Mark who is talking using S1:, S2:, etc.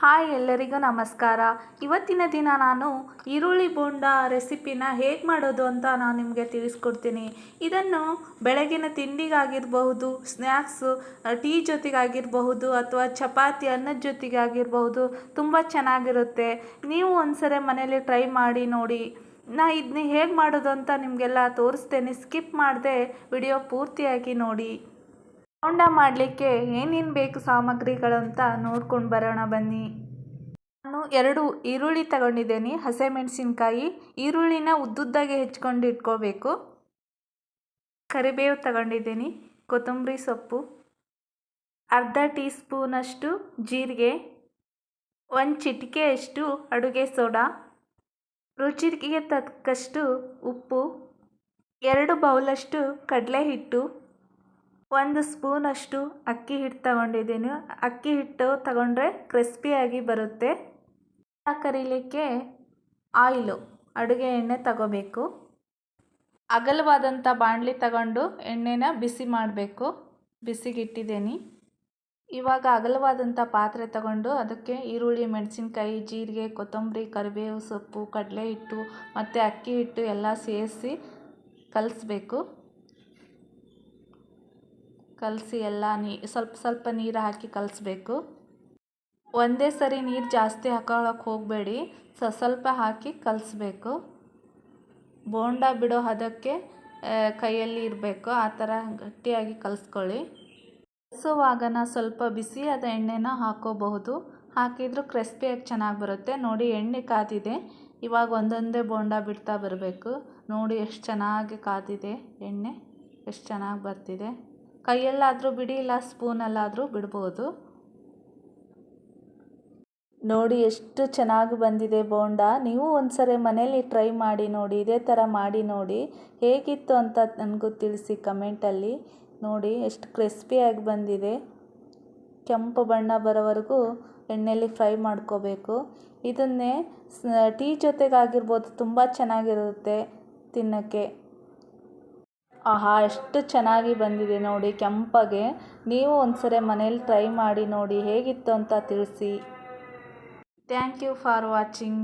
S1: Hi ಎಲ್ಲರಿಗೂ ನಮಸ್ಕಾರ. ಇವತ್ತಿನ ದಿನ ನಾನು ಈರುಳ್ಳಿ ಬೋಂಡ ರೆಸಿಪಿನ ಹೇಗೆ ಮಾಡೋದು ಅಂತ ನಾನು ನಿಮಗೆ ತಿಳಿಸ್ಕೊಡ್ತೀನಿ. ಇದನ್ನು ಬೆಳಗಿನ ತಿಂಡಿಗಾಗಿರಬಹುದು ಸ್ನ್ಯಾಕ್ಸು ಟೀ ಜೊತೆಗಾಗಿರಬಹುದು ಅಥವಾ ಚಪಾತಿ, ಅನ್ನದ ಜೊತೆಗಾಗಿರಬಹುದು, ತುಂಬ ಚೆನ್ನಾಗಿರುತ್ತೆ. ನೀವು ಒಂದ್ಸರಿ ಮನೇಲಿ ಟ್ರೈ ಮಾಡಿ ನೋಡಿ. ನಾ ಇದನ್ನ ಹೇಗೆ ಮಾಡೋದು ಅಂತ ನಿಮಗೆಲ್ಲ ತೋರಿಸ್ತೇನೆ. ಸ್ಕಿಪ್ ಮಾಡದೆ ವಿಡಿಯೋ ಪೂರ್ತಿಯಾಗಿ ನೋಡಿ. ಬೋಂಡ ಮಾಡಲಿಕ್ಕೆ ಏನೇನು ಬೇಕು ಸಾಮಗ್ರಿಗಳು ಅಂತ ನೋಡ್ಕೊಂಡು ಬರೋಣ ಬನ್ನಿ. ನಾನು ಎರಡು ಈರುಳ್ಳಿ ತಗೊಂಡಿದ್ದೀನಿ ಹಸಿಮೆಣಸಿನ್ಕಾಯಿ ಈರುಳ್ಳಿನ ಉದ್ದುದ್ದಾಗೆ ಹೆಚ್ಕೊಂಡು ಇಟ್ಕೋಬೇಕು. ಕರಿಬೇವು ತಗೊಂಡಿದ್ದೀನಿ, ಕೊತ್ತಂಬರಿ ಸೊಪ್ಪು. ಅರ್ಧ ಟೀ ಸ್ಪೂನಷ್ಟು ಜೀರಿಗೆ. ಒಂದು ಚಿಟಿಕೆಯಷ್ಟು ಅಡುಗೆ ಸೋಡಾ. ರುಚಿಗೆ ತಕ್ಕಷ್ಟು ಉಪ್ಪು. ಎರಡು ಬೌಲಷ್ಟು ಕಡಲೆ ಹಿಟ್ಟು ಒಂದು ಸ್ಪೂನಷ್ಟು ಅಕ್ಕಿ ಹಿಟ್ಟು ತಗೊಂಡಿದ್ದೀನಿ. ಅಕ್ಕಿ ಹಿಟ್ಟು ತಗೊಂಡ್ರೆ ಕ್ರಿಸ್ಪಿಯಾಗಿ ಬರುತ್ತೆ. ಕರೀಲಿಕ್ಕೆ ಆಯಿಲು ಅಡುಗೆ ಎಣ್ಣೆ ತಗೋಬೇಕು. ಅಗಲವಾದಂಥ ಬಾಣಲಿ ತಗೊಂಡು ಎಣ್ಣೆನ ಬಿಸಿ ಮಾಡಬೇಕು. ಬಿಸಿಗಿಟ್ಟಿದ್ದೀನಿ. ಇವಾಗ ಅಗಲವಾದಂಥ ಪಾತ್ರೆ ತಗೊಂಡು ಅದಕ್ಕೆ ಈರುಳ್ಳಿ, ಮೆಣಸಿನ್ಕಾಯಿ, ಜೀರಿಗೆ, ಕೊತ್ತಂಬರಿ, ಕರಿಬೇವು, ಸೊಪ್ಪು, ಕಡಲೆ ಹಿಟ್ಟು ಮತ್ತು ಅಕ್ಕಿ ಹಿಟ್ಟು ಎಲ್ಲ ಸೇರಿಸಿ ಕಲಿಸ್ಬೇಕು. ಕಲಸಿ ಎಲ್ಲ ನೀ, ಸ್ವಲ್ಪ ಸ್ವಲ್ಪ ನೀರು ಹಾಕಿ ಕಲಸಬೇಕು. ಒಂದೇ ಸರಿ ನೀರು ಜಾಸ್ತಿ ಹಾಕೊಳ್ಳೋಕೆ ಹೋಗಬೇಡಿ. ಸ, ಸ್ವಲ್ಪ ಹಾಕಿ ಕಲಸಬೇಕು. ಬೋಂಡ ಬಿಡೋ ಹದಕ್ಕೆ ಕೈಯಲ್ಲಿ ಇರಬೇಕು. ಆ ಥರ ಗಟ್ಟಿಯಾಗಿ ಕಲಿಸ್ಕೊಳ್ಳಿ. ಕಲಿಸುವಾಗನ ಸ್ವಲ್ಪ ಬಿಸಿ ಅದ ಎಣ್ಣೆನ ಹಾಕೋಬಹುದು. ಹಾಕಿದರೂ ಕ್ರಿಸ್ಪಿಯಾಗಿ ಚೆನ್ನಾಗಿ ಬರುತ್ತೆ. ನೋಡಿ ಎಣ್ಣೆ ಕಾದಿದೆ. ಇವಾಗ ಒಂದೊಂದೇ ಬೋಂಡ ಬಿಡ್ತಾ ಬರಬೇಕು. ನೋಡಿ ಎಷ್ಟು ಚೆನ್ನಾಗಿ ಕಾದಿದೆ ಎಣ್ಣೆ. ಎಷ್ಟು ಚೆನ್ನಾಗಿ ಬರ್ತಿದೆ. ಕೈಯಲ್ಲಾದರೂ ಬಿಡಿ, ಇಲ್ಲ ಸ್ಪೂನಲ್ಲಾದರೂ ಬಿಡ್ಬೋದು. ನೋಡಿ ಎಷ್ಟು ಚೆನ್ನಾಗಿ ಬಂದಿದೆ ಬೋಂಡ. ನೀವು ಒಂದ್ಸರಿ ಮನೇಲಿ ಟ್ರೈ ಮಾಡಿ ನೋಡಿ, ಇದೇ ಥರ ಮಾಡಿ ನೋಡಿ. ಹೇಗಿತ್ತು ಅಂತ ನನಗೂ ತಿಳಿಸಿ ಕಮೆಂಟಲ್ಲಿ. ನೋಡಿ ಎಷ್ಟು ಕ್ರಿಸ್ಪಿಯಾಗಿ ಬಂದಿದೆ. ಕೆಂಪು ಬಣ್ಣ ಬರೋವರೆಗೂ ಎಣ್ಣೆಯಲ್ಲಿ ಫ್ರೈ ಮಾಡ್ಕೋಬೇಕು. ಇದನ್ನೇ ಟೀ ಜೊತೆಗಾಗಿರ್ಬೋದು, ತುಂಬ ಚೆನ್ನಾಗಿರುತ್ತೆ ತಿನ್ನೋಕ್ಕೆ. ಆಹಾ, ಎಷ್ಟು ಚೆನ್ನಾಗಿ ಬಂದಿದೆ ನೋಡಿ ಕೆಂಪಗೆ. ನೀವು ಒಂದ್ಸರಿ ಮನೇಲಿ ಟ್ರೈ ಮಾಡಿ ನೋಡಿ ಹೇಗಿತ್ತು ಅಂತ ತಿಳಿಸಿ. Thank you for watching